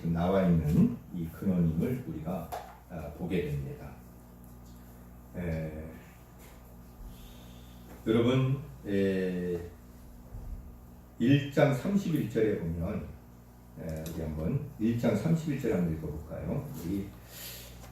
지금 나와 있는 이 근원임을 우리가 아, 보게 됩니다. 에, 여러분 에, 1장 31절에 보면 에, 우리 한번 1장 31절 한번 읽어볼까요? 우리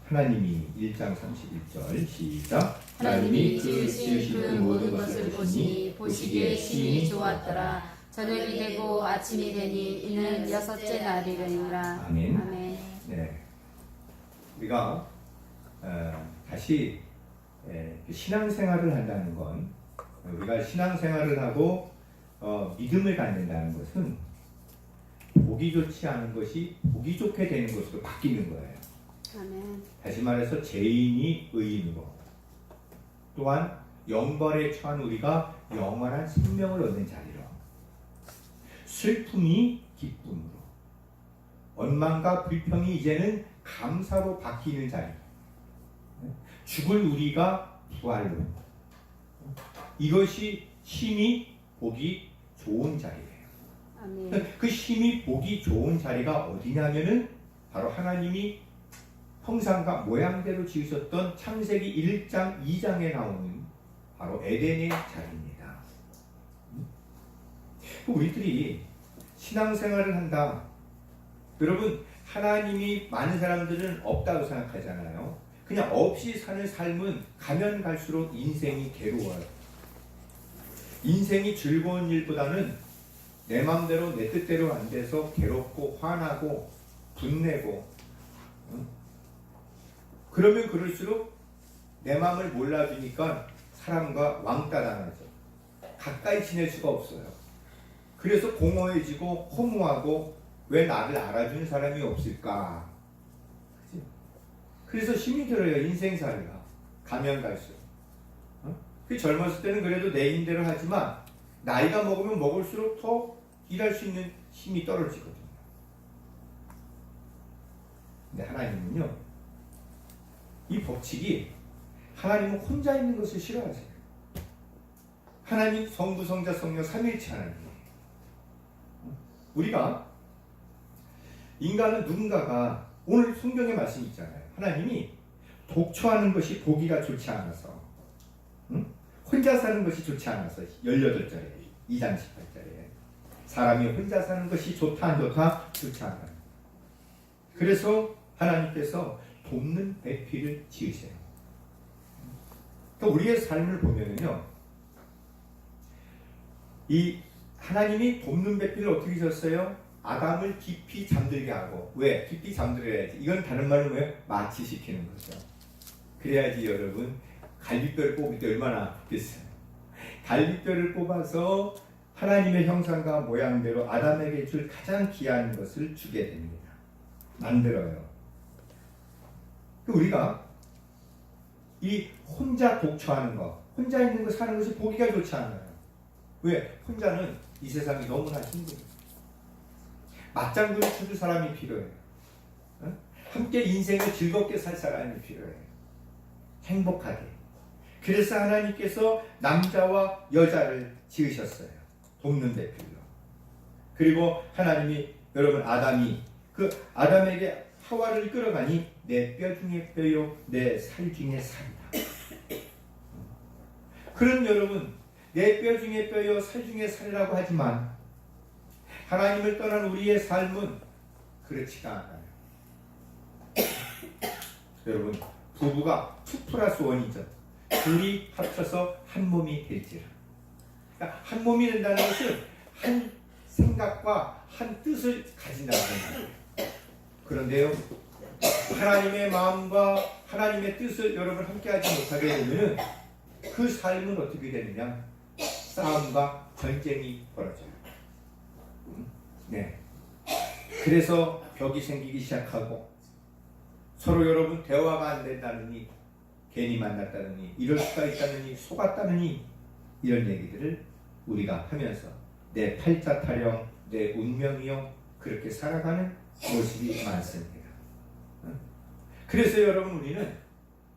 하나님이 1장 31절 시작 하나님이 지으신 그 모든 것을 보시니 보시기에 시인이 좋았더라. 저녁이 되고 아침이 되니 이는 여섯째 날이니라. 아멘. 아멘. 네. 우리가 어, 다시 에, 신앙생활을 한다는 건 우리가 신앙생활을 하고 어, 믿음을 갖는다는 것은 보기 좋지 않은 것이 보기 좋게 되는 것으로 바뀌는 거예요. 아멘. 다시 말해서 죄인이 의인으로 또한 영벌에 처한 우리가 영원한 생명을 얻는 자리로 슬픔이 기쁨으로 원망과 불평이 이제는 감사로 바뀌는 자리 죽을 우리가 부활로 이것이 심히 보기 좋은 자리예요. 그 심히 보기 좋은 자리가 어디냐면은 바로 하나님이 형상과 모양대로 지으셨던 창세기 1장 2장에 나오는 바로 에덴의 자리입니다. 우리들이 신앙생활을 한다. 여러분 하나님이 많은 사람들은 없다고 생각하잖아요. 그냥 없이 사는 삶은 가면 갈수록 인생이 괴로워요. 인생이 즐거운 일보다는 내 마음대로 내 뜻대로 안 돼서 괴롭고 화나고 분내고 응? 그러면 그럴수록 내 마음을 몰라주니까 사람과 왕따 당하죠. 가까이 지낼 수가 없어요. 그래서 공허해지고 허무하고 왜 나를 알아주는 사람이 없을까? 그래서 힘이 들어요 인생살이가 가면 갈수록. 어? 그 젊었을 때는 그래도 내 힘대로 하지만 나이가 먹으면 먹을수록 더 일할 수 있는 힘이 떨어지거든요. 근데 하나님은요, 이 법칙이 하나님은 혼자 있는 것을 싫어하세요. 하나님 성부, 성자, 성령 삼일체 하나님이에요. 우리가 인간은 누군가가 오늘 성경에 말씀 있잖아요. 하나님이 독처하는 것이 보기가 좋지 않아서 응? 혼자 사는 것이 좋지 않아서 18절에 2장 18절에 사람이 혼자 사는 것이 좋다 안 좋다 좋지 않아요. 그래서 하나님께서 돕는 배필을 지으세요. 그러니까 우리의 삶을 보면은요, 이 하나님이 돕는 배필을 어떻게 지었어요? 아담을 깊이 잠들게 하고 왜? 깊이 잠들게 해야지. 이건 다른 말로 왜? 마취시키는 거죠. 그래야지 여러분 갈비뼈를 뽑을 때 얼마나 아프겠어요. 갈비뼈를 뽑아서 하나님의 형상과 모양대로 아담에게 줄 가장 귀한 것을 주게 됩니다. 만들어요. 그 우리가 이 혼자 독처하는 거, 혼자 있는 거 사는 것이 보기가 좋지 않아요. 왜? 혼자는 이 세상이 너무나 힘들어요. 맞장구를 쳐줄 사람이 필요해요. 어? 함께 인생을 즐겁게 살 사람이 필요해요. 행복하게. 그래서 하나님께서 남자와 여자를 지으셨어요. 돕는 대필로. 그리고 하나님이 여러분 아담이 그 아담에게 하와를 끌어가니 내 뼈 중에 뼈요 내 살 중에 살이다. 그런 여러분 내 뼈 중에 뼈요 살 중에 살이라고 하지만 하나님을 떠난 우리의 삶은 그렇지가 않아요. 여러분 부부가 2 플러스 1이죠. 둘이 합쳐서 한 몸이 될지라. 그러니까 한 몸이 된다는 것은 한 생각과 한 뜻을 가진다는 거예요. 그런데요, 하나님의 마음과 하나님의 뜻을 여러분 함께하지 못하게 되면 그 삶은 어떻게 되느냐? 싸움과 전쟁이 벌어져요. 네. 그래서 벽이 생기기 시작하고 서로 여러분 대화가 안 된다느니 괜히 만났다느니 이럴 수가 있다느니 속았다느니 이런 얘기들을 우리가 하면서 내 팔자 타령, 내 운명이요 그렇게 살아가는 모습이 많습니다. 그래서 여러분 우리는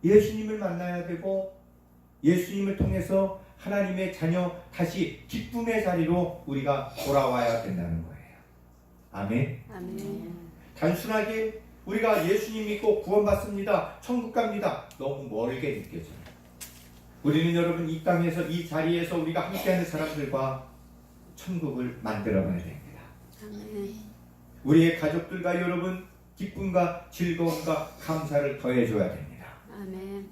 예수님을 만나야 되고 예수님을 통해서 하나님의 자녀 다시 기쁨의 자리로 우리가 돌아와야 된다는 거예요. 아멘. 아멘. 단순하게 우리가 예수님 믿고 구원받습니다. 천국 갑니다. 너무 멀게 느껴져요. 우리는 여러분 이 땅에서 이 자리에서 우리가 함께하는 사람들과 천국을 만들어가야 됩니다. 아멘. 우리의 가족들과 여러분 기쁨과 즐거움과 감사를 더해줘야 됩니다. 아멘.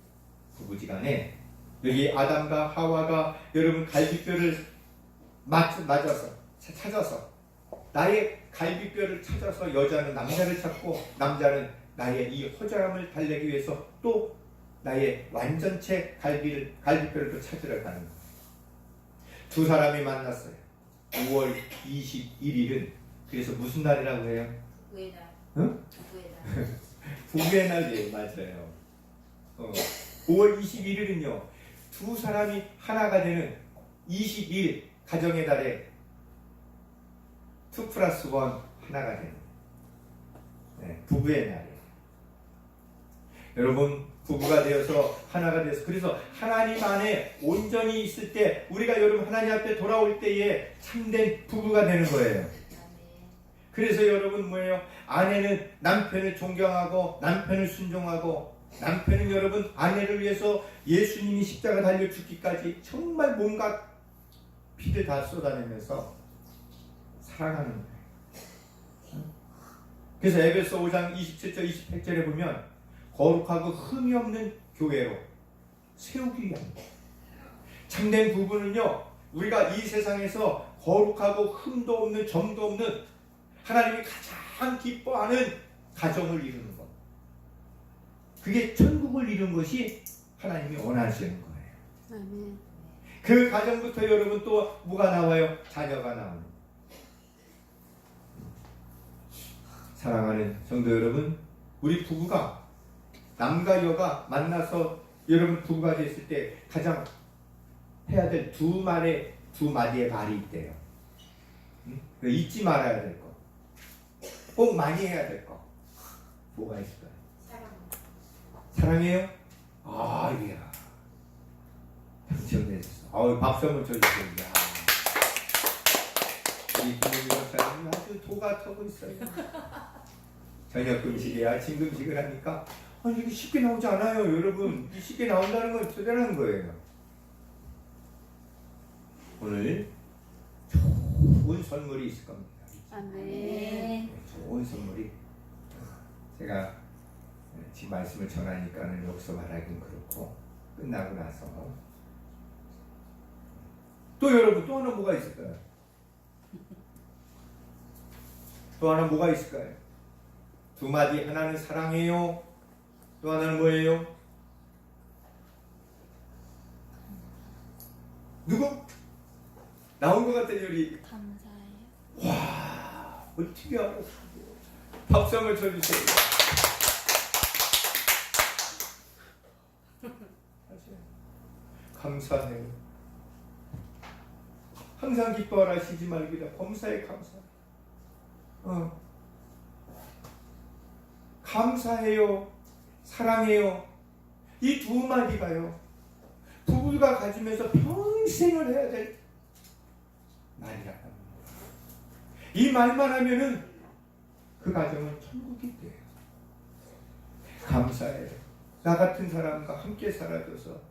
부부지간에 여기 아담과 하와가 여러분 갈비뼈를 맞, 맞아서 차- 찾아서 나의 갈비뼈를 찾아서 여자는 남자를 찾고 남자는 나의 이 허전함을 달래기 위해서 또 나의 완전체 갈비를 갈비뼈를 또 찾으러 가는 거예요. 두 사람이 만났어요. 5월 21일은 그래서 무슨 날이라고 해요? 부부의 날. 응? 부부의 날. 부부의 날이에요, 맞아요. 어, 5월 21일은요, 두 사람이 하나가 되는 20일 가정의 달에 2 플러스 1 하나가 되는 네, 부부의 날이에요. 여러분, 부부가 되어서 하나가 되어서 그래서 하나님 안에 온전히 있을 때 우리가 여러분 하나님 앞에 돌아올 때에 참된 부부가 되는 거예요. 그래서 여러분 뭐예요? 아내는 남편을 존경하고 남편을 순종하고 남편은 여러분 아내를 위해서 예수님이 십자가 달려 죽기까지 정말 몸과 피를 다 쏟아내면서 사랑하는 거예요. 응? 그래서 에베소 5장 27절 28절에 보면 거룩하고 흠이 없는 교회로 세우기 위함입니다. 참된 부부는요 우리가 이 세상에서 거룩하고 흠도 없는 점도 없는 하나님이 가장 기뻐하는 가정을 이루는 것. 그게 천국을 이룬 것이 하나님이 원하시는 거예요. 아멘. 그 가정부터 여러분 또 뭐가 나와요? 자녀가 나오는. 사랑하는 성도 여러분, 우리 부부가 남과 여가 만나서 여러분 부부가 됐을 때 가장 해야 될 두 말의 두 마디의 말이 있대요. 응? 그 잊지 말아야 될 거. 꼭 많이 해야 될 거. 뭐가 있을까요? 사랑. 사랑해요? 아, 이야. 당첨됐어. 아우, 박수 한번 쳐주세요. 이야. 우리 부모님 박사님 아주 도가 터고 있어요. 저녁 금식에 아침 금식을 하니까 아니 이게 쉽게 나오지 않아요, 여러분. 이 쉽게 나온다는 건 대단한 거예요. 오늘 좋은 선물이 있을 겁니다. 아멘. 네, 좋은 선물이 제가 지금 말씀을 전하니까는 여기서 말하긴 그렇고 끝나고 나서 또 여러분 또 하나 뭐가 있을까요? 또 하나 뭐가 있을까요? 두 마디 하나는 사랑해요. 또 하나는 뭐예요? 누구? 나온 것 같더니 우리 감사해요. 와, 어떻게 알았어? 박수 한번 쳐주세요. 감사해요. 항상 기뻐하라 쉬지 말기라 범사에 감사. 어. 감사해요. 사랑해요. 이 두 마디가요. 부부가 가지면서 평생을 해야 될 말이라고 합니다. 이 말만 하면은 그 가정은 천국이 돼요. 감사해요. 나 같은 사람과 함께 살아줘서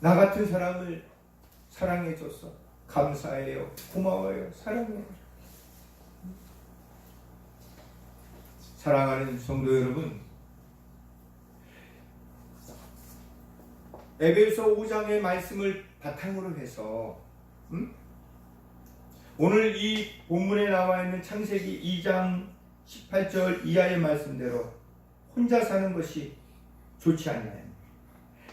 나 같은 사람을 사랑해줘서 감사해요. 고마워요. 사랑해요. 사랑하는 성도 여러분, 에베소 5장의 말씀을 바탕으로 해서 음? 오늘 이 본문에 나와 있는 창세기 2장 18절 이하의 말씀대로 혼자 사는 것이 좋지 않나요?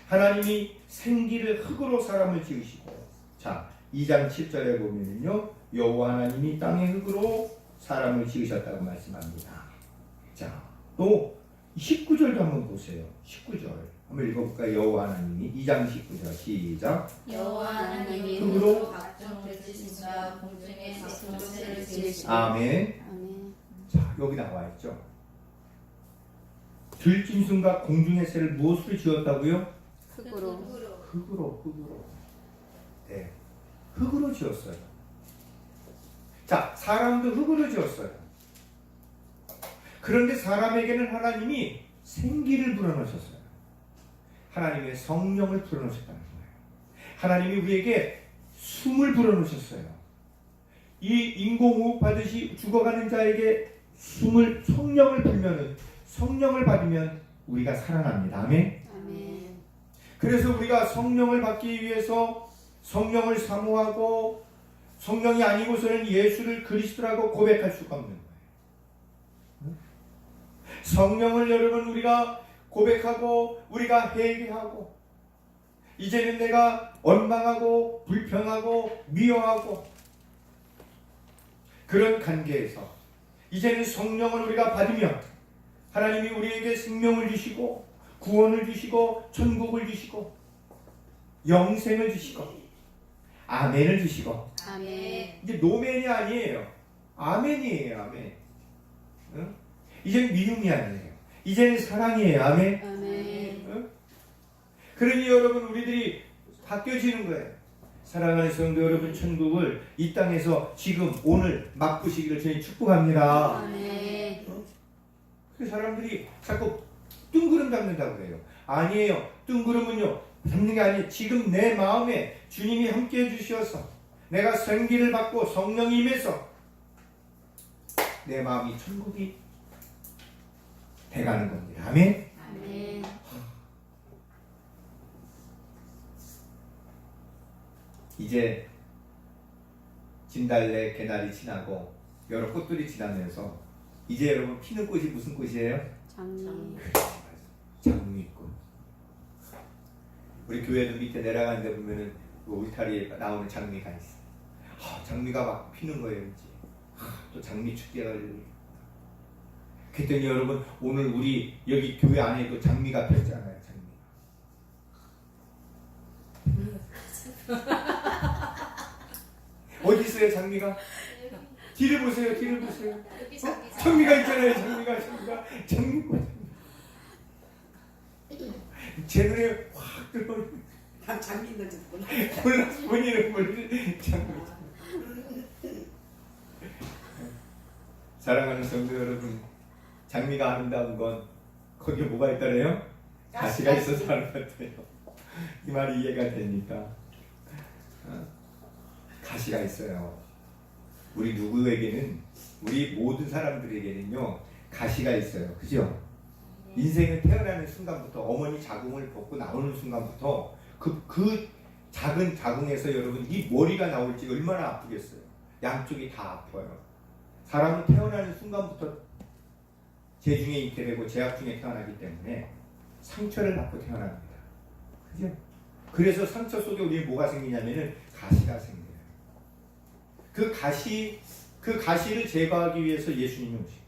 하나님이 생기를 흙으로 사람을 지으시고 자 2장 7절에 보면은요 여호와 하나님이 땅의 흙으로 사람을 지으셨다고 말씀합니다. 자 또 19절도 한번 보세요. 19절 한번 읽어볼까요? 여호와 하나님이 2장 19절 시작 여호와 하나님이 흙으로 흙으로 각종 들지신과 공중의 각종새를 지으시고 아멘 아멘. 자 여기 나와 있죠. 들짐승과 공중의 새를 무엇으로 지었다고요? 흙으로. 흙으로 흙으로 네 흙으로 지었어요. 자 사람도 흙으로 지었어요. 그런데 사람에게는 하나님이 생기를 불어넣으셨어요. 하나님의 성령을 불어넣으셨다는 거예요. 하나님이 우리에게 숨을 불어넣으셨어요. 이 인공호흡 받듯이 죽어가는 자에게 숨을 성령을 불면은 성령을 받으면 우리가 살아납니다. 아멘. 그래서 우리가 성령을 받기 위해서 성령을 사모하고 성령이 아니고서는 예수를 그리스도라고 고백할 수가 없는 거예요. 응? 성령을 여러분 우리가 고백하고 우리가 회개하고 이제는 내가 원망하고 불평하고 미워하고 그런 관계에서 이제는 성령을 우리가 받으면 하나님이 우리에게 생명을 주시고 구원을 주시고 천국을 주시고 영생을 주시고 아멘을 주시고 아멘. 이제 노멘이 아니에요. 아멘이에요. 아멘. 응? 이제는 미움이 아니에요. 이제는 사랑이에요. 아멘. 아멘. 응? 그러니 여러분 우리들이 바뀌어지는 거예요. 사랑하는 성도 여러분 천국을 이 땅에서 지금 오늘 맛보시기를 저희 축복합니다. 아멘. 그 사람들이 자꾸 뜬구름 잡는다고 그래요. 아니에요. 뜬구름은요. 잡는 게 아니에요. 지금 내 마음에 주님이 함께 해주셔서 내가 생기를 받고 성령이 임해서 내 마음이 천국이 돼가는 겁니다. 아멘. 아멘. 이제 진달래 개나리 지나고 여러 꽃들이 지나면서 이제 여러분 피는 꽃이 무슨 꽃이에요? 장미. 장미꽃. 우리 교회도 밑에 내려가는 데 보면은 그 울타리에 나오는 장미가 있어. 아, 장미가 막 피는 거예요, 이제. 아, 또 장미 축제가 열리고. 그랬더니 여러분 오늘 우리 여기 교회 안에도 장미가 폈잖아요, 장미. 어디 있어요, 장미가? 뒤를 보세요, 뒤를 보세요. 여기 어? 장미가 있잖아요, 장미가, 장미가, 장미꽃. 제 눈에 확 들어오는 난 장미 있는지 몰라. 몰라 본인은 모르는 장미. 사랑하는 성도 여러분, 장미가 아름다운 건 거기에 뭐가 있다래요? 가시가 있어서 아름답대요. 이 말이 이해가 되니까. 어? 가시가 있어요. 우리 누구에게는 우리 모든 사람들에게는요 가시가 있어요. 그죠? 인생은 태어나는 순간부터 어머니 자궁을 벗고 나오는 순간부터 그, 그 작은 자궁에서 여러분 이 머리가 나올지 얼마나 아프겠어요. 양쪽이 다 아파요. 사람은 태어나는 순간부터 재중에 있게 되고 제약 중에 태어나기 때문에 상처를 받고 태어납니다. 그죠? 그래서 상처 속에 우리 뭐가 생기냐면은 가시가 생겨요. 그 가시, 그 가시를 제거하기 위해서 예수님이 오신.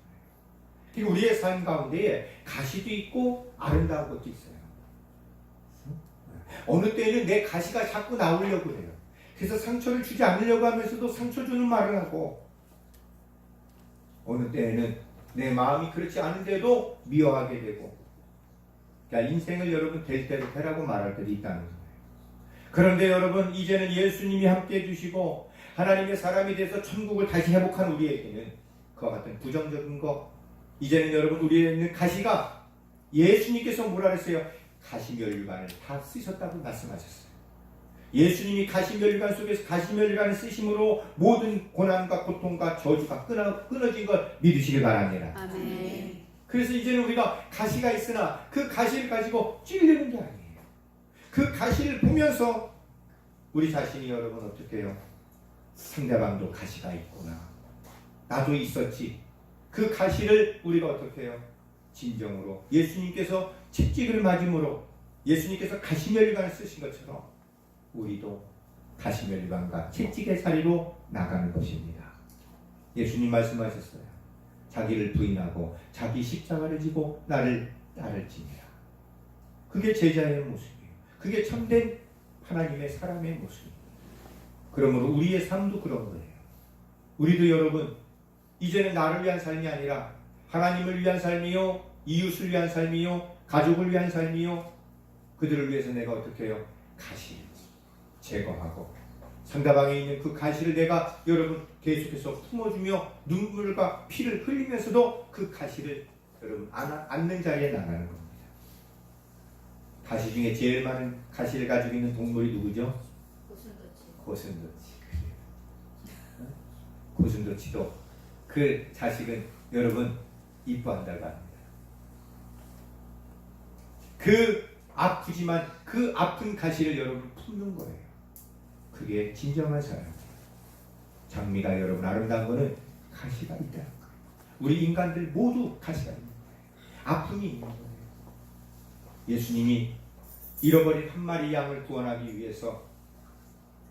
그리고 우리의 삶 가운데에 가시도 있고 아름다운 것도 있어요. 어느 때는 내 가시가 자꾸 나오려고 해요. 그래서 상처를 주지 않으려고 하면서도 상처 주는 말을 하고 어느 때에는 내 마음이 그렇지 않은데도 미워하게 되고 그러니까 인생을 여러분 될 대로 되라고 말할 때도 있다는 거예요. 그런데 여러분 이제는 예수님이 함께 해주시고 하나님의 사람이 돼서 천국을 다시 회복한 우리에게는 그와 같은 부정적인 거 이제는 여러분 우리에 있는 가시가 예수님께서 뭐라 그랬어요? 가시멸류관을 다 쓰셨다고 말씀하셨어요. 예수님이 가시멸류관 속에서 가시멸류관을 쓰심으로 모든 고난과 고통과 저주가 끊어, 끊어진 걸 믿으시길 바랍니다. 아멘. 그래서 이제는 우리가 가시가 있으나 그 가시를 가지고 찔리는 게 아니에요. 그 가시를 보면서 우리 자신이 여러분 어떻게 해요? 상대방도 가시가 있구나. 나도 있었지. 그 가시를 우리가 어떻게 해요? 진정으로 예수님께서 채찍을 맞음으로 예수님께서 가시멸관을 쓰신 것처럼 우리도 가시멸관과 채찍의 자리로 나가는 것입니다. 예수님 말씀하셨어요. 자기를 부인하고 자기 십자가를 지고 나를 따를지니라. 그게 제자의 모습이에요. 그게 참된 하나님의 사람의 모습입니다. 그러므로 우리의 삶도 그런 거예요. 우리도 여러분 이제는 나를 위한 삶이 아니라 하나님을 위한 삶이요, 이웃을 위한 삶이요, 가족을 위한 삶이요, 그들을 위해서 내가 어떻게 해요? 가시 제거하고 상대방에 있는 그 가시를 내가 여러분 계속해서 품어주며 눈물과 피를 흘리면서도 그 가시를 여러분 안, 앉는 자리에 나가는 겁니다. 가시 중에 제일 많은 가시를 가지고 있는 동물이 누구죠? 고슴도치. 고슴도치도 그 자식은 여러분 이뻐한다고 합니다. 그 아프지만 그 아픈 가시를 여러분 품는 거예요. 그게 진정한 사랑. 장미가 여러분 아름다운 거는 가시가 거예요. 우리 인간들 모두 가시가 있는 거예요. 아픔이 있는 거예요. 예수님이 잃어버린 한 마리 양을 구원하기 위해서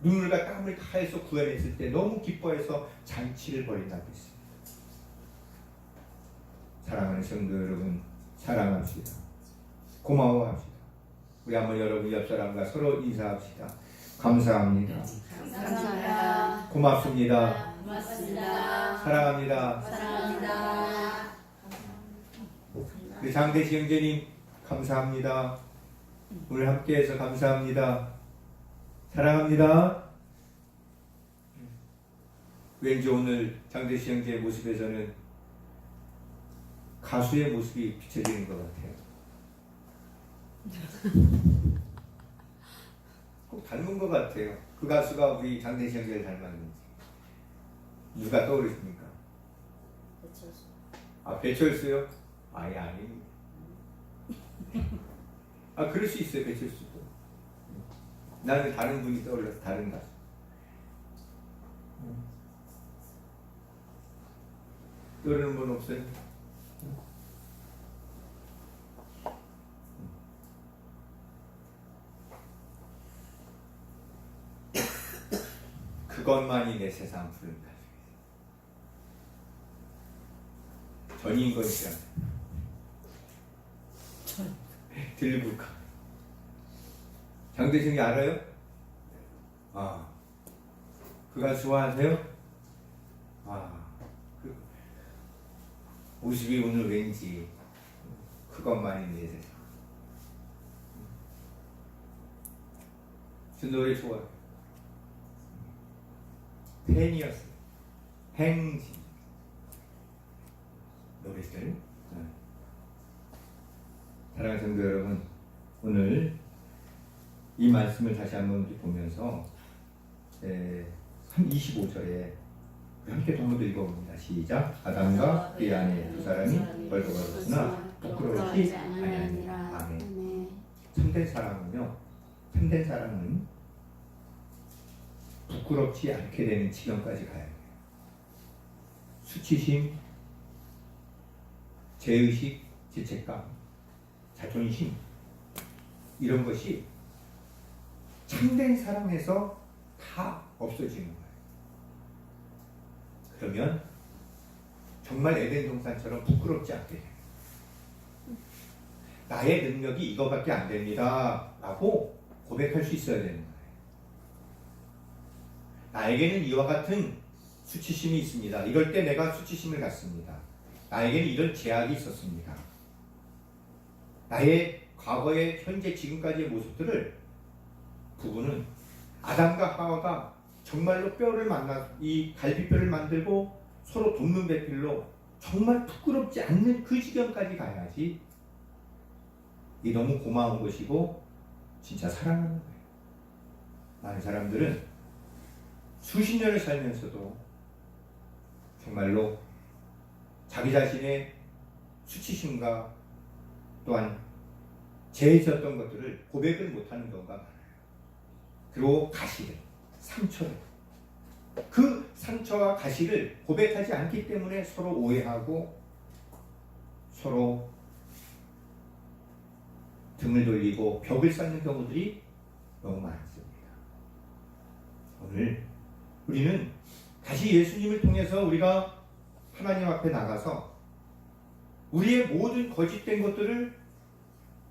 눈물과 땀을 다해서 구원했을 때 너무 기뻐해서 잔치를 벌인다고 했습니다. 사랑하는 성도 여러분, 사랑합시다. 고마워합시다. 우리 한번 여러분 옆 사람과 서로 인사합시다. 감사합니다. 감사합니다. 고맙습니다. 고맙습니다. 사랑합니다. 사랑합니다. 우리 장대시 형제님 감사합니다. 오늘 함께해서 감사합니다. 사랑합니다. 왠지 오늘 장대시 형제의 모습에서는 가수의 모습이 비춰지는 것 같아요. 꼭 닮은 것 같아요. 그 가수가 우리 장대시 형제를 닮았는지 누가 떠오르십니까? 아 배철수요? 아예 아닙니다. 아 그럴 수 있어요 배철수도. 나는 다른 분이 떠올라서 다른 가수. 떠오르는 분 없어요? 그것만이 내 세상 푸른 가수. 전인권 씨랑 들리볼까? 장대승이 알아요? 아, 그 가수 좋아하세요? 아, 그 모습이 오늘 왠지 그것만이 내 세상. 저 노래 좋아요. 팬이었어요. 행진. 노래들. 네. 사랑하는 성도 여러분, 오늘 이 말씀을 다시 한번 보면서 에, 한 25절에 함께 동무도 읽어봅니다. 시작. 아담과 그의 아내 두 사람이 벌거벗었으나 부끄러워하지 아니하니라. 아멘. 참된 사랑은요, 참된 사랑은 부끄럽지 않게 되는 지경까지 가야 돼요. 수치심, 죄의식, 죄책감, 자존심 이런 것이 참된 사랑에서 다 없어지는 거예요. 그러면 정말 에덴 동산처럼 부끄럽지 않게 돼요. 나의 능력이 이거밖에 안 됩니다. 라고 고백할 수 있어야 되는 거예요. 나에게는 이와 같은 수치심이 있습니다. 이럴 때 내가 수치심을 갖습니다. 나에게는 이런 제약이 있었습니다. 나의 과거의 현재 지금까지의 모습들을 부부는 아담과 하와가 정말로 뼈를 만나 이 갈비뼈를 만들고 서로 돕는 배필로 정말 부끄럽지 않는 그 지경까지 가야지 이 너무 고마운 것이고 진짜 사랑하는 거예요. 많은 사람들은 수십 년을 살면서도 정말로 자기 자신의 수치심과 또한 죄졌던 것들을 고백을 못하는 경우가 많아요. 그리고 가시를, 상처를. 그 상처와 가시를 고백하지 않기 때문에 서로 오해하고 서로 등을 돌리고 벽을 쌓는 경우들이 너무 많습니다. 오늘 우리는 다시 예수님을 통해서 우리가 하나님 앞에 나가서 우리의 모든 거짓된 것들을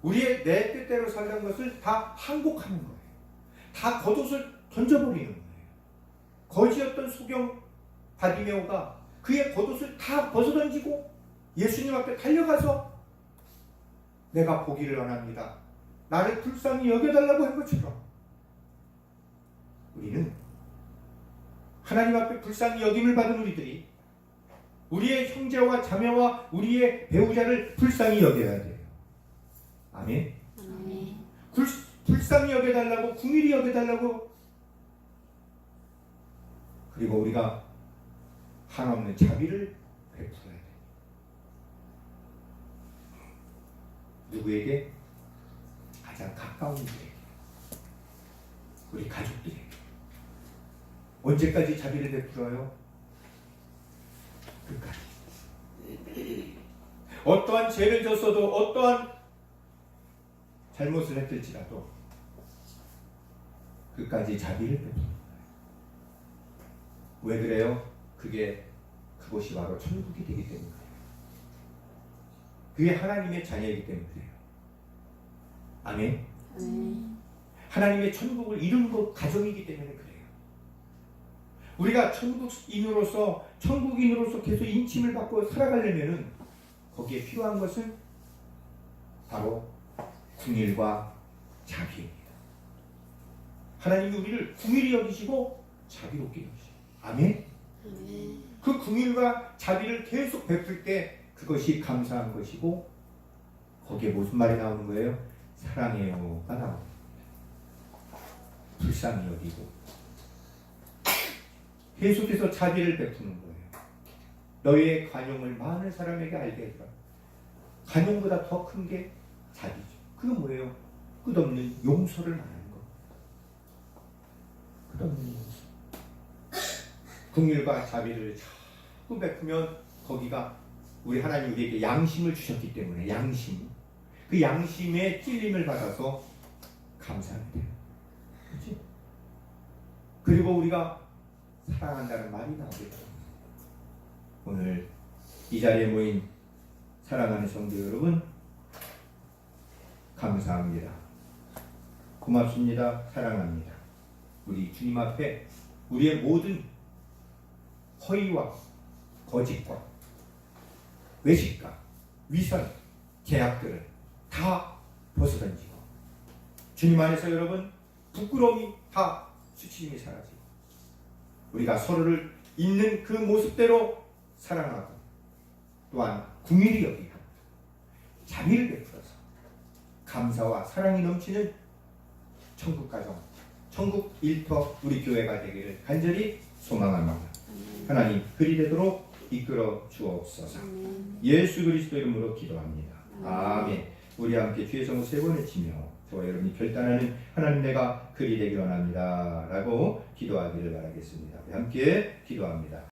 우리의 내 뜻대로 살던 것을 다 항복하는 거예요. 다 겉옷을 던져버리는 거예요. 거지였던 소경 바디메오가 그의 겉옷을 다 벗어던지고 예수님 앞에 달려가서 내가 보기를 원합니다. 나를 불쌍히 여겨달라고 한 것처럼 우리는 하나님 앞에 불쌍히 여김을 받은 우리들이 우리의 형제와 자매와 우리의 배우자를 불쌍히 여겨야 돼요. 아멘. 아멘. 불, 불쌍히 여겨달라고 궁일이 여겨달라고 그리고 우리가 한없는 자비를 베풀어야 돼. 누구에게? 가장 가까운 이들에게. 우리 가족들에게. 언제까지 자비를 베풀어요? 끝까지. 어떠한 죄를 졌어도 어떠한 잘못을 했을지라도 끝까지 자비를 거예요. 왜 그래요? 그게 그것이 바로 천국이 되기 때문에 그래요. 그게 하나님의 자녀이기 때문에 그래요. 아멘. 아멘. 하나님의 천국을 이루는 것 가정이기 때문에 그래요. 우리가 천국인으로서 천국인으로서 계속 인침을 받고 살아가려면은 거기에 필요한 것은 바로 궁일과 자비입니다. 하나님이 우리를 궁일이 여기시고 자비롭게 여기시고 아멘. 아멘. 그 궁일과 자비를 계속 베풀 때 그것이 감사한 것이고 거기에 무슨 말이 나오는 거예요? 사랑해요가 나오는 겁니다. 불쌍히 여기고 계속해서 자비를 베푸는 거예요. 너희의 관용을 많은 사람에게 알게 해주라. 관용보다 더 큰 게 자비죠. 그게 뭐예요? 끝없는 용서를 말하는 거. 끝없는 용서. 궁일과 자비를 자꾸 베푸면 거기가 우리 하나님 우리에게 양심을 주셨기 때문에 양심 그 양심의 찔림을 받아서 감사하게 돼요. 그렇지? 그리고 우리가 사랑한다는 말이 나오게 돼요. 오늘 이 자리에 모인 사랑하는 성도 여러분 감사합니다. 고맙습니다. 사랑합니다. 우리 주님 앞에 우리의 모든 허위와 거짓과 외식과 위선, 계약들을 다 벗어던지고 주님 안에서 여러분 부끄러움이 다 수치심이 사라지고 우리가 서로를 있는 그 모습대로 사랑하고 또한 궁일이 여기고 자비를 베풀어서 감사와 사랑이 넘치는 천국 가정, 천국 일터 우리 교회가 되기를 간절히 소망합니다. 하나님 그리 되도록 이끌어 주옵소서. 예수 그리스도 이름으로 기도합니다. 아멘. 우리 함께 주의 성을 세번 외치며 저와 여러분이 결단하는 하나님 내가 그리 되기 원합니다. 라고 기도하기를 바라겠습니다. 함께 기도합니다.